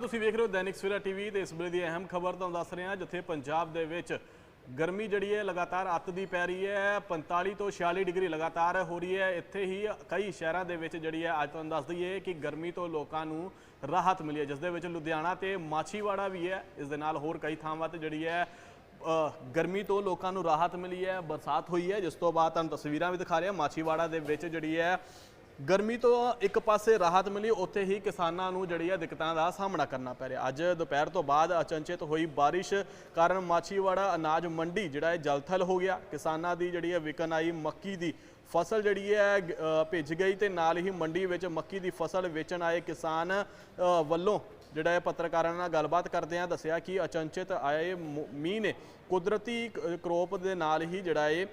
ਤੁਸੀਂ ਵੇਖ ਰਹੇ ਹੋ ਦੈਨਿਕ ਸਵੇਰਾ ਟੀਵੀ ਤੇ ਇਸ ਵੇਲੇ ਦੀ ਅਹਿਮ ਖਬਰ ਤੁਹਾਨੂੰ ਦੱਸ ਰਹੇ ਹਾਂ, ਜਿੱਥੇ ਪੰਜਾਬ ਦੇ ਵਿੱਚ ਗਰਮੀ ਜਿਹੜੀ ਹੈ ਲਗਾਤਾਰ ਅੱਤ ਦੀ ਪੈ ਰਹੀ ਹੈ 45 ਤੋਂ 46 ਡਿਗਰੀ ਲਗਾਤਾਰ ਹੋ ਰਹੀ ਹੈ। ਇੱਥੇ ਹੀ ਕਈ ਸ਼ਹਿਰਾਂ ਦੇ ਵਿੱਚ ਜਿਹੜੀ ਹੈ ਅੱਜ ਤੁਹਾਨੂੰ ਦੱਸ ਦਈਏ ਕਿ ਗਰਮੀ ਤੋਂ ਲੋਕਾਂ ਨੂੰ ਰਾਹਤ ਮਿਲੀ ਹੈ, ਜਿਸ ਦੇ ਵਿੱਚ ਲੁਧਿਆਣਾ ਤੇ ਮਾਛੀਵਾੜਾ ਵੀ ਹੈ। ਇਸ ਦੇ ਨਾਲ ਹੋਰ ਕਈ ਥਾਵਾਂ ਤੇ ਜਿਹੜੀ ਹੈ ਗਰਮੀ ਤੋਂ ਲੋਕਾਂ ਨੂੰ ਰਾਹਤ ਮਿਲੀ ਹੈ, ਬਰਸਾਤ ਹੋਈ ਹੈ, ਜਿਸ ਤੋਂ ਬਾਅਦ ਤੁਹਾਨੂੰ ਤਸਵੀਰਾਂ ਵੀ ਦਿਖਾ ਰਿਹਾ ਮਾਛੀਵਾੜਾ ਦੇ ਵਿੱਚ ਜਿਹੜੀ ਹੈ ਗਰਮੀ ਤੋਂ ਇੱਕ ਪਾਸੇ ਰਾਹਤ ਮਿਲੀ, ਉੱਥੇ ਹੀ ਕਿਸਾਨਾਂ ਨੂੰ ਜਿਹੜੀ ਹੈ ਦਿੱਕਤਾਂ ਦਾ ਸਾਹਮਣਾ ਕਰਨਾ ਪੈ ਰਿਹਾ। ਅੱਜ ਦੁਪਹਿਰ ਤੋਂ ਬਾਅਦ ਅਚਨਚੇਤ ਹੋਈ ਬਾਰਿਸ਼ ਕਾਰਨ ਮਾਛੀਵਾੜਾ ਅਨਾਜ ਮੰਡੀ, ਜਿਹੜਾ ਹੈ ਜਲਥਲ ਹੋ ਗਿਆ। ਕਿਸਾਨਾਂ ਦੀ ਜਿਹੜੀ ਹੈ ਵਿਕਣ ਆਈ ਮੱਕੀ ਦੀ ਫਸਲ ਜਿਹੜੀ ਹੈ ਭਿੱਜ ਗਈ ਤੇ ਨਾਲ ਹੀ ਮੰਡੀ ਵਿੱਚ ਮੱਕੀ ਦੀ ਫਸਲ ਵੇਚਣ ਆਏ ਕਿਸਾਨ ਵੱਲੋਂ ਜਿਹੜਾ ਹੈ ਪੱਤਰਕਾਰਾਂ ਨਾਲ ਗੱਲਬਾਤ ਕਰਦਿਆਂ ਦੱਸਿਆ ਕਿ ਅਚਨਚੇਤ ਆਏ ਮ- ਮੀਂਹ ਨੇ ਕੁਦਰਤੀ ਕਰੋਪ ਦੇ ਨਾਲ ਹੀ ਜਿਹੜਾ ਹੈ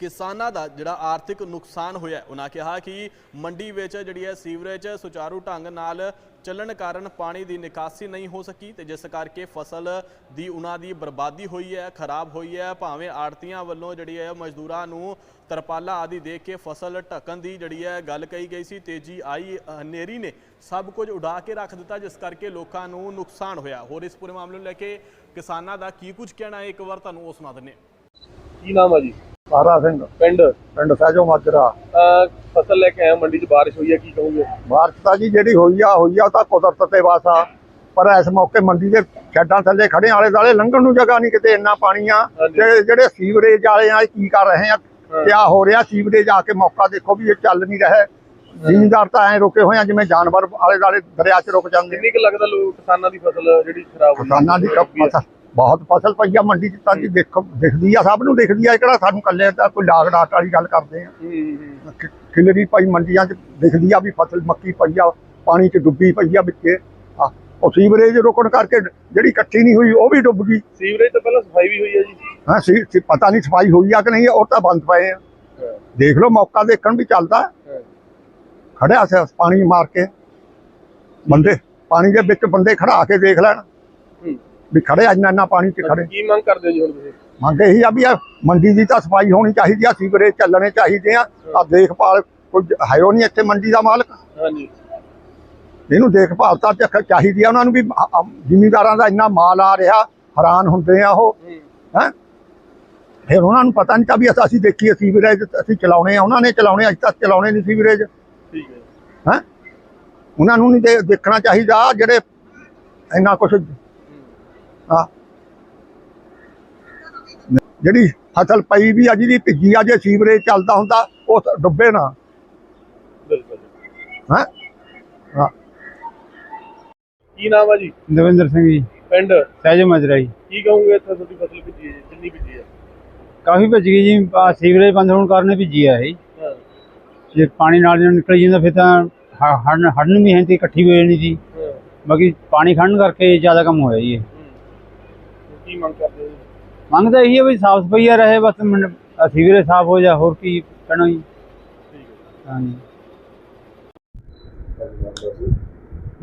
ਕਿਸਾਨਾਂ ਦਾ ਜਿਹੜਾ ਆਰਥਿਕ ਨੁਕਸਾਨ ਹੋਇਆ ਉਹਨਾਂ ਕਿਹਾ ਕਿ ਮੰਡੀ ਵਿੱਚ ਜਿਹੜੀ ਹੈ ਸੀਵਰੇਜ ਸੁਚਾਰੂ ਢੰਗ ਨਾਲ ਚੱਲਣ ਕਾਰਨ ਪਾਣੀ ਦੀ ਨਿਕਾਸੀ ਨਹੀਂ ਹੋ ਸਕੀ ਤੇ ਜਿਸ ਕਰਕੇ ਫਸਲ ਦੀ ਉਹਨਾਂ ਦੀ ਬਰਬਾਦੀ ਹੋਈ ਹੈ, ਖਰਾਬ ਹੋਈ ਹੈ। ਭਾਵੇਂ ਆੜਤੀਆਂ ਵੱਲੋਂ ਜਿਹੜੀ ਹੈ ਮਜ਼ਦੂਰਾਂ ਨੂੰ ਤਰਪਾਲਾ ਆਦਿ ਦੇ ਕੇ ਫਸਲ ਢੱਕਣ ਦੀ ਜਿਹੜੀ ਹੈ ਗੱਲ ਕਹੀ ਗਈ ਸੀ, ਤੇਜ਼ੀ ਆਈ, ਹਨੇਰੀ ਨੇ ਸਭ ਕੁਝ ਉਡਾ ਕੇ ਰੱਖ ਦਿੱਤਾ, ਜਿਸ ਕਰਕੇ ਲੋਕਾਂ ਨੂੰ ਨੁਕਸਾਨ ਹੋਇਆ। ਹੋਰ ਇਸ ਪੂਰੇ ਮਾਮਲੇ ਨੂੰ ਲੈ ਕੇ ਕਿਸਾਨਾਂ ਦਾ ਕੀ ਕੁਝ ਕਹਿਣਾ ਹੈ, ਇੱਕ ਵਾਰ ਤੁਹਾਨੂੰ ਉਹ ਸੁਣਾ ਦਿੰਦੇ ਹਾਂ। ਕੀ ਨਾਮ ਹੈ ਜੀ? ਤਾਰਾ ਸਿੰਘ। ਪਿੰਡ? ਪਿੰਡ ਸਹਿਜੋ ਮਾਜਰਾ। ਅਹ ਫਸਲ ਲੈ ਕੇ ਆਇਆ ਮੰਡੀ 'ਚ ਬਾਰਿਸ਼ ਹੋਈ ਹੈ ਕੀ ਕਹੋਗੇ? ਬਾਰਿਸ਼ ਤਾਂ ਜੀ ਜਿਹੜੀ ਹੋਈ ਆ ਹੋਈ ਆ ਉਹ ਤਾਂ ਕੁਦਰਤ ਤੇ ਵਾਸਾ ਪਰ ਇਸ ਮੌਕੇ ਮੰਡੀ ਦੇ ਛੱਡਾਂ ਥੱਲੇ ਖੜੇ ਆਲੇ ਦਾਲੇ ਲੰਘਣ ਨੂੰ ਜਗ੍ਹਾ ਨਹੀਂ ਕਿਤੇ ਇੰਨਾ ਪਾਣੀ ਆ। ਹਾਂਜੀ। ਜਿਹੜੇ ਸੀਵਰੇਜ ਵਾਲੇ ਆ ਇਹ ਕੀ ਕਰ ਰਹੇ ਆ ਹਾਂ। ਕਿਆ ਹੋ ਰਿਹਾ ਸੀਵਰੇਜ ਆ ਕੇ ਮੌਕਾ ਦੇਖੋ ਵੀ ਇਹ ਚੱਲ ਨਹੀਂ ਰਿਹਾ। ਜ਼ਿਮੀਂਦਾਰ ਤਾਂ ਐ ਰੁਕੇ ਹੋਏ ਆ ਜਿਵੇਂ ਜਾਨਵਰ ਆਲੇ ਦਾਲੇ ਦਰਿਆ 'ਚ ਰੁਕ ਜਾਂਦੇ। ਕਿੰਨੀ ਕੁ ਲੱਗਦਾ ਲੋਕ ਕਿਸਾਨਾਂ ਦੀ ਫਸਲ ਜਿਹੜੀ ਖਰਾਬ ਹੋਈ? ਕਿਸਾਨਾਂ ਦੀ ਫਸਲ ਬਹੁਤ ਫਸਲ ਪਈ ਆ ਮੰਡੀ 'ਚ ਤਾਂ ਜੀ ਦੇਖੋ ਦਿਖਦੀ ਆ ਸਭ ਨੂੰ ਦਿਖਦੀ ਆ ਇਹ ਕਿਹੜਾ ਸਾਨੂੰ ਕੱਲੇ ਤਾਂ ਕੋਈ ਲਾਗ ਡਾਟ ਵਾਲੀ ਗੱਲ ਕਰਦੇ ਆ। ਖਿਲਰੀ ਪਈ ਮੰਡੀਆਂ 'ਚ ਦਿਖਦੀ ਆ ਵੀ ਫਸਲ ਮੱਕੀ ਪਈ ਆ ਪਾਣੀ 'ਚ ਡੁੱਬੀ ਪਈ ਆ ਵਿੱਚੇ। ਆ ਉਹ ਸੀਵਰੇਜ ਰੁਕਣ ਕਰਕੇ ਜਿਹੜੀ ਇਕੱਠੀ ਨਹੀਂ ਹੋਈ ਉਹ ਵੀ ਡੁੱਬ ਗਈ। ਸੀਵਰੇਜ ਤੋਂ ਪਹਿਲਾਂ ਸਫ਼ਾਈ ਵੀ ਹੋਈ ਹੈ ਜੀ? ਹਾਂ ਸੀ ਪਤਾ ਨਹੀਂ ਸਫ਼ਾਈ ਹੋਈ ਆ ਕਿ ਨਹੀਂ ਉਹ ਤਾਂ ਬੰਦ ਪਏ ਆ। ਦੇਖ ਲਓ ਮੌਕਾ ਦੇਖਣ ਵੀ ਚੱਲਦਾ। ਖੜਿਆ ਸੀ ਪਾਣੀ ਮਾਰ ਕੇ। ਬੰਦੇ ਪਾਣੀ ਦੇ ਵਿੱਚ ਬੰਦੇ ਖੜਾ ਕੇ ਦੇਖ ਲੈਣ। ਹੂੰ। ਵੀ ਖੜੇ ਇੰਨਾ ਇੰਨਾ ਪਾਣੀ 'ਚ ਖੜੇ। ਕੀ ਮੰਗ ਕਰਦੇ ਹੋ ਜੀ ਹੁਣ ਤੁਸੀਂ? ਮੰਗ ਇਹੀ ਆ ਵੀ ਆ ਮੰਡੀ ਦੀ ਤਾਂ ਸਫ਼ਾਈ ਹੋਣੀ ਚਾਹੀਦੀ ਆ ਸੀਵਰੇਜ ਚੱਲਣੇ ਚਾਹੀਦੇ ਆ। ਆ ਦੇਖਭਾਲ ਕੋਈ ਹੈ ਉਹ ਨਹੀਂ ਇੱਥੇ ਮੰਡੀ ਦਾ ਮਾਲਕ। ਹਾਂਜੀ। ਇਹਨੂੰ ਦੇਖਭਾਲ ਤਾਂ ਚਾਹੀਦੀ ਆ ਉਹਨਾਂ ਨੂੰ ਵੀ ਜ਼ਿਮੀਂਦਾਰਾਂ ਦਾ ਇੰਨਾ ਮਾਲ ਆ ਰਿਹਾ ਹੈਰਾਨ ਹੁੰਦੇ ਆ ਉਹ। ਹੂੰ। ਫਿਰ ਉਹਨਾਂ ਨੂੰ ਪਤਾ ਨਹੀਂ ਤਾਂ ਵੀ ਅਸੀਂ- ਅਸੀਂ ਦੇਖੀਏ ਸੀਵਰੇਜ ਅਸੀਂ ਚਲਾਉਣੇ ਆ ਉਹਨਾਂ ਨੇ ਚਲਾਉਣੇ ਅੱਜ ਤੱਕ ਚਲਾਉਣੇ ਨਹੀਂ ਸੀਵਰੇਜ ਠੀਕ ਹੈ। ਹੈ? ਉਹਨਾਂ ਨੂੰ ਨਹੀਂ ਦੇਖਣਾ ਚਾਹੀਦਾ ਜਿਹੜੇ ਇੰਨਾ ਕੁਝ ਆ ਜਿਹੜੀ ਫਸਲ ਪਈ ਵੀ ਆ ਜਿਹਦੀ ਭਿੱਜੀ ਆ ਜੇ ਸੀਵਰੇਜ ਚੱਲਦਾ ਹੁੰਦਾ ਉਹ ਡੁੱਬੇ ਨਾ। ਬਿਲਕੁਲ ਹੈ? ਹਾਂ। ਕੀ ਨਾਮ ਆ ਜੀ? ਦਵਿੰਦਰ ਸਿੰਘ ਜੀ। ਪਿੰਡ? ਸਹਿਜ ਮਜਰਾ ਜੀ। ਕੀ ਕਹੋਗੇ ਇੱਥੇ ਤੁਹਾਡੀ ਫਸਲ ਭਿੱਜੀ ਹੈ ਜੀ? ਕਿੰਨੀ ਭਿੱਜੀ ਹੈ? ਕਾਫੀ ਭੱਜ ਗਈ ਜੀ। ਆਹ ਸੀਵਰੇਜ ਬੰਦ ਹੋਣ ਕਾਰਨ ਭਿੱਜੀ ਆ ਇਹ। ਹਾਂ। ਜੇ ਪਾਣੀ ਨਾਲ ਜਦੋਂ ਨਿਕਲ ਜਾਂਦਾ ਫਿਰ ਤਾਂ ਹ- ਹੜਨ ਹੜਨ ਵੀ ਹੈ ਤੇ ਇਕੱਠੀ ਹੋ ਜਾਣੀ ਸੀ ਹਾਂ। ਬਾਕੀ ਪਾਣੀ ਖੜਨ ਕਰਕੇ ਜ਼ਿਆਦਾ ਕੰਮ ਹੋਇਆ ਜੀ ਇਹ। ਕੀ ਮੰਗ ਕਰਦੇ ਹੋ? ਮੰਗ ਤਾਂ ਇਹੀ ਹੈ ਵੀ ਸਾਫ਼ ਸਫ਼ਾਈ ਰਹੇ ਬਸ ਸੀਵਰੇਜ ਸਾਫ਼ ਹੋ ਜਾ ਹੋਰ ਕੀ ਕਹਿਣਾ ਜੀ? ਹਾਂਜੀ।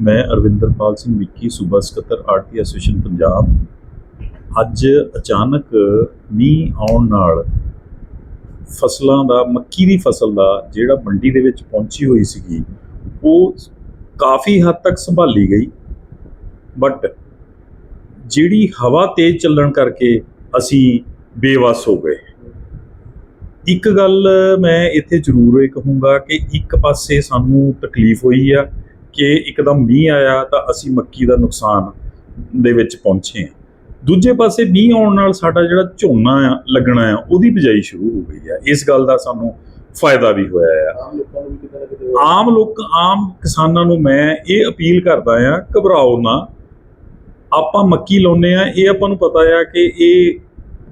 ਮੈਂ ਅਰਵਿੰਦਰਪਾਲ ਸਿੰਘ ਵਿੱਕੀ ਸੂਬਾ ਸਕੱਤਰ ਆਰਟੀ ਐਸੋਸੀਏਸ਼ਨ ਪੰਜਾਬ। ਅੱਜ ਅਚਾਨਕ ਮੀਂਹ ਆਉਣ ਨਾਲ ਫਸਲਾਂ ਦਾ ਮੱਕੀ ਦੀ ਫਸਲ ਦਾ ਜਿਹੜਾ ਮੰਡੀ ਦੇ ਵਿੱਚ ਪਹੁੰਚੀ ਹੋਈ ਸੀਗੀ ਉਹ ਕਾਫੀ ਹੱਦ ਤੱਕ ਸੰਭਾਲੀ ਗਈ। ਬਟ ਜਿਹੜੀ ਹਵਾ ਤੇਜ਼ ਚੱਲਣ ਕਰਕੇ ਅਸੀਂ ਬੇਵਸ ਹੋ ਗਏ। ਇੱਕ ਗੱਲ ਮੈਂ ਇੱਥੇ ਜ਼ਰੂਰ ਇਹ ਕਹੂੰਗਾ ਕਿ ਇੱਕ ਪਾਸੇ ਸਾਨੂੰ ਤਕਲੀਫ ਹੋਈ ਆ ਕਿ ਇੱਕਦਮ ਮੀਂਹ ਆਇਆ ਤਾਂ ਅਸੀਂ ਮੱਕੀ ਦਾ ਨੁਕਸਾਨ ਦੇ ਵਿੱਚ ਪਹੁੰਚੇ ਹਾਂ। ਦੂਜੇ ਪਾਸੇ ਮੀਂਹ ਆਉਣ ਨਾਲ ਸਾਡਾ ਜਿਹੜਾ ਝੋਨਾ ਆ ਲੱਗਣਾ ਆ ਉਹਦੀ ਬਿਜਾਈ ਸ਼ੁਰੂ ਹੋ ਗਈ ਆ। ਇਸ ਗੱਲ ਦਾ ਸਾਨੂੰ ਫਾਇਦਾ ਵੀ ਹੋਇਆ ਆ। ਆਮ ਲੋਕ ਆਮ ਕਿਸਾਨਾਂ ਨੂੰ ਮੈਂ ਇਹ ਅਪੀਲ ਕਰਦਾ ਆ ਘਬਰਾਓ ਨਾ। ਆਪਾਂ ਮੱਕੀ ਲਾਉਨੇ ਆ ਇਹ ਆਪਾਂ ਨੂੰ ਪਤਾ ਆ ਕਿ ਇਹ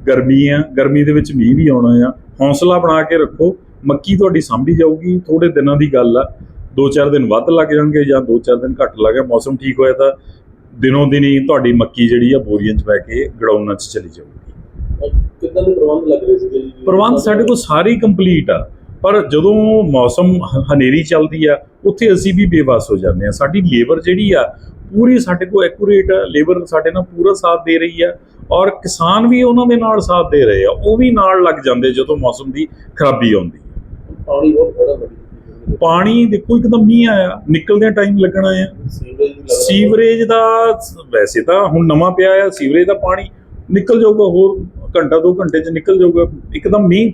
ਗਰਮੀ ਆ ਗਰਮੀ ਦੇ ਵਿੱਚ ਮੀਂਹ ਵੀ ਆਉਣਾ ਆ। ਹੌਸਲਾ ਬਣਾ ਕੇ ਰੱਖੋ ਮੱਕੀ ਤੁਹਾਡੀ ਸਾਂਭੀ ਜਾਊਗੀ ਥੋੜੇ ਦਿਨਾਂ ਦੀ ਗੱਲ ਆ। ਦੋ ਚਾਰ ਦਿਨ ਵੱਧ ਲੱਗ ਜਾਣਗੇ ਜਾਂ ਦੋ ਚਾਰ ਦਿਨ ਘੱਟ ਲੱਗੇ ਮੌਸਮ ਠੀਕ ਹੋਇਆ ਤਾਂ ਦਿਨੋਂ ਦਿਨ ਹੀ ਤੁਹਾਡੀ ਮੱਕੀ ਜਿਹੜੀ ਆ ਬੋਰੀਆਂ 'ਚ ਬੈ ਕੇ ਗੜਾਉਣਾ 'ਚ ਚਲੀ ਜਾਊਗੀ। ਕਿੱਦਾਂ ਦੇ ਪ੍ਰਬੰਧ ਲੱਗ ਰਹੇ ਸੀਗੇ ਜੀ? ਪ੍ਰਬੰਧ ਸਾਡੇ ਕੋਲ ਸਾਰੇ ਕੰਪਲੀਟ ਆ। ਪਰ ਜਦੋਂ ਮੌਸਮ ਹਨੇਰੀ ਚੱਲਦੀ ਆ ਉੱਥੇ ਅਸੀਂ ਵੀ ਬੇਵਸ ਹੋ ਜਾਂਦੇ ਆ ਸਾਡੀ ਲੇਬਰ ਜਿਹੜੀ ਆ ਪੂਰੀ ਸਾਡੇ ਕੋਲ ਐਕੂਰੇਟ ਲੇਬਰ ਸਾਡੇ ਨਾਲ ਪੂਰਾ ਸਾਥ ਦੇ ਰਹੀ ਆ ਔਰ ਕਿਸਾਨ ਵੀ ਉਹਨਾਂ ਦੇ ਨਾਲ ਸਾਥ ਦੇ ਰਹੇ ਆ ਉਹ ਵੀ ਨਾਲ ਲੱਗ ਜਾਂਦੇ ਜਦੋਂ ਮੌਸਮ ਦੀ ਖਰਾਬੀ ਆਉਂਦੀ ਪਾਣੀ ਬਹੁਤ ਪਾਣੀ ਦੇਖੋ ਇੱਕਦਮ ਮੀਂਹ ਆਇਆ ਨਿਕਲਦਿਆਂ ਟਾਈਮ ਲੱਗਣਾ ਆ। ਸੀਵਰੇਜ ਦਾ ਵੈਸੇ ਤਾਂ ਹੁਣ ਨਵਾਂ ਪਿਆ ਆ ਸੀਵਰੇਜ ਦਾ ਪਾਣੀ ਨਿਕਲ ਜਾਊਗਾ ਹੋਰ ਘੰਟਾ ਦੋ ਘੰਟੇ ਚ ਨਿਕਲ ਜਾਊਗਾ ਇੱਕਦਮ ਮੀਂਹ